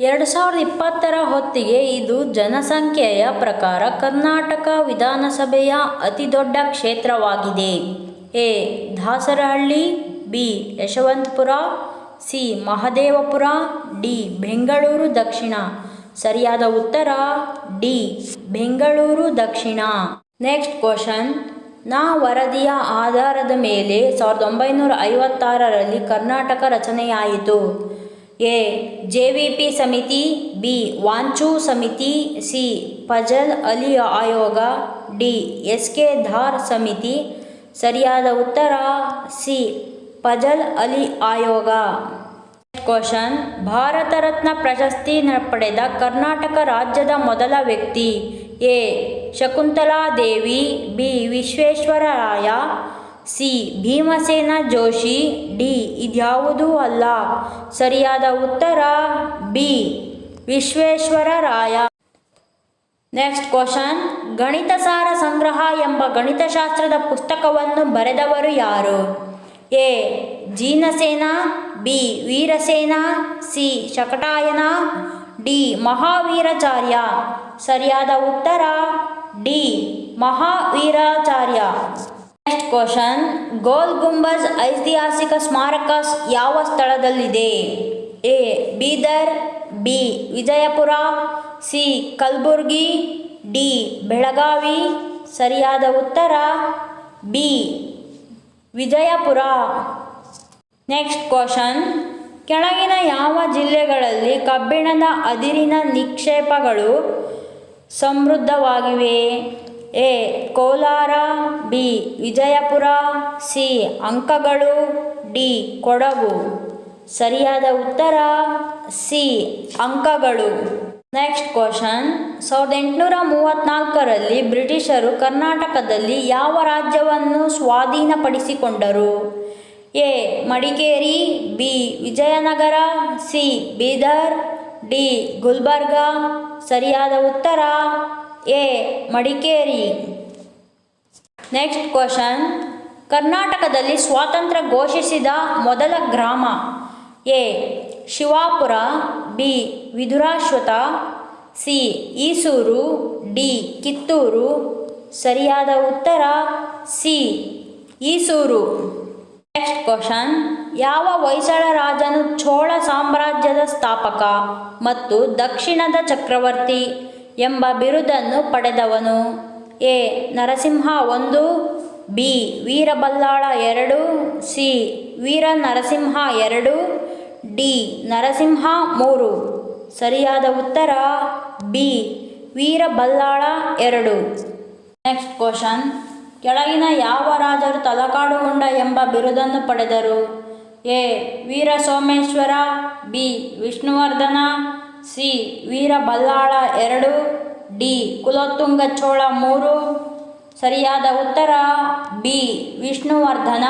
ಎರಡು ಸಾವಿರದ ಇಪ್ಪತ್ತರ ಹೊತ್ತಿಗೆ ಇದು ಜನಸಂಖ್ಯೆಯ ಪ್ರಕಾರ ಕರ್ನಾಟಕ ವಿಧಾನಸಭೆಯ ಅತಿದೊಡ್ಡ ಕ್ಷೇತ್ರವಾಗಿದೆ. A. Dasarahalli, B. Yeshwanthpur, C. Mahadevapura, D. Bengaluru ದಕ್ಷಿಣ. ಸರಿಯಾದ ಉತ್ತರ, ಡಿ. ಬೆಂಗಳೂರು ದಕ್ಷಿಣ. Next question. ನಾ ವರದಿಯ ಆಧಾರದ ಮೇಲೆ ಸಾವಿರದ ಒಂಬೈನೂರ ಐವತ್ತಾರರಲ್ಲಿ ಕರ್ನಾಟಕ ರಚನೆಯಾಯಿತು. ಎ, ಜೆ ವಿ ಪಿ ಸಮಿತಿ, ಬಿ, ವಾಂಚು ಸಮಿತಿ, ಸಿ ಫಜಲ್ ಅಲಿ ಆಯೋಗ, ಡಿ ಎಸ್ ಕೆ ಧಾರ್ ಸಮಿತಿ. ಸರಿಯಾದ ಉತ್ತರ? ಸಿ ಫಜಲ್ ಅಲಿ ಆಯೋಗ. ಕ್ವಶನ್. ಭಾರತ ರತ್ನ ಪ್ರಶಸ್ತಿ ಪಡೆದ ಕರ್ನಾಟಕ ರಾಜ್ಯದ ಮೊದಲ ವ್ಯಕ್ತಿ. A, Shakuntala Devi, B Visvesvaraya C. Bhimsen Joshi, D. ಇದ್ಯಾವುದೂ ಅಲ್ಲ. ಸರಿಯಾದ ಉತ್ತರ, B. Visvesvaraya next question, Ganitasara Sangraha ಎಂಬ ಗಣಿತಶಾಸ್ತ್ರದ ಪುಸ್ತಕವನ್ನು ಬರೆದವರು ಯಾರು? A. Jinasena, B. Virasena, C. Shakatayana, D. Mahaviracharya. ಸರಿಯಾದ ಉತ್ತರ, D. Mahaviracharya. Next question Gol Gumbaz ಐತಿಹಾಸಿಕ ಸ್ಮಾರಕ ಯಾವ ಸ್ಥಳದಲ್ಲಿದೆ? A, Bidar, B, Vijayapura, C, Kalaburagi, D, Belagavi. ಸರಿಯಾದ ಉತ್ತರ? ಬಿ, ವಿಜಯಪುರ. ನೆಕ್ಸ್ಟ್ ಕ್ವಶನ್ ಕೆಳಗಿನ ಯಾವ ಜಿಲ್ಲೆಗಳಲ್ಲಿ ಕಬ್ಬಿಣದ ಅದಿರಿನ ನಿಕ್ಷೇಪಗಳು ಸಮೃದ್ಧವಾಗಿವೆ? A. Kolar, B. Vijayapura, C. ಅಂಕಗಳು, ಡಿ. ಕೊಡಗು. ಸರಿಯಾದ ಉತ್ತರ, ಸಿ. ಅಂಕಗಳು. ನೆಕ್ಸ್ಟ್ ಕ್ವಶನ್ ಸಾವಿರದ ಎಂಟುನೂರ ಮೂವತ್ತ್ನಾಲ್ಕರಲ್ಲಿ ಬ್ರಿಟಿಷರು ಕರ್ನಾಟಕದಲ್ಲಿ ಯಾವ ರಾಜ್ಯವನ್ನು ಸ್ವಾಧೀನಪಡಿಸಿಕೊಂಡರು? A. Madikeri, B. Vijayanagara, C. Bidar, D. Gulbarga. ಸರಿಯಾದ ಉತ್ತರ ಎ. ಮಡಿಕೇರಿ. ನೆಕ್ಸ್ಟ್ ಕ್ವಶನ್ ಕರ್ನಾಟಕದಲ್ಲಿ ಸ್ವಾತಂತ್ರ್ಯ ಘೋಷಿಸಿದ ಮೊದಲ ಗ್ರಾಮ. A. Shivapura, B. Vidurashwatha C. Esur, D. Kittur. ಸರಿಯಾದ ಉತ್ತರ? ಸಿ. ಈಸೂರು. ನೆಕ್ಸ್ಟ್ ಕ್ವಶನ್ ಯಾವ ಹೊಯ್ಸಳ ರಾಜನು ಚೋಳ ಸಾಮ್ರಾಜ್ಯದ ಸ್ಥಾಪಕ ಮತ್ತು ದಕ್ಷಿಣದ ಚಕ್ರವರ್ತಿ? ಎಂಬ ಬಿರುದನ್ನು ಪಡೆದವನು. ಎ. ನರಸಿಂಹ ಒಂದು, ಬಿ. ವೀರಬಲ್ಲಾಳ ಎರಡು, ಸಿ. ವೀರ ನರಸಿಂಹ ಎರಡು, ಡಿ. ನರಸಿಂಹ ಮೂರು. ಸರಿಯಾದ ಉತ್ತರ? ಬಿ. ವೀರಬಲ್ಲಾಳ ಎರಡು. Next question. ಕೆಳಗಿನ ಯಾವ ರಾಜರು ತಲಕಾಡುಗೊಂಡ ಎಂಬ ಬಿರುದನ್ನು ಪಡೆದರು? A. Veera Someshwara B. Vishnuvardhana C. Veera Ballala ಎರಡು ಡಿ. ಕುಲೋತ್ತುಂಗ ಚೋಳ ಮೂರು. ಸರಿಯಾದ ಉತ್ತರ ಬಿ. ವಿಷ್ಣುವರ್ಧನ.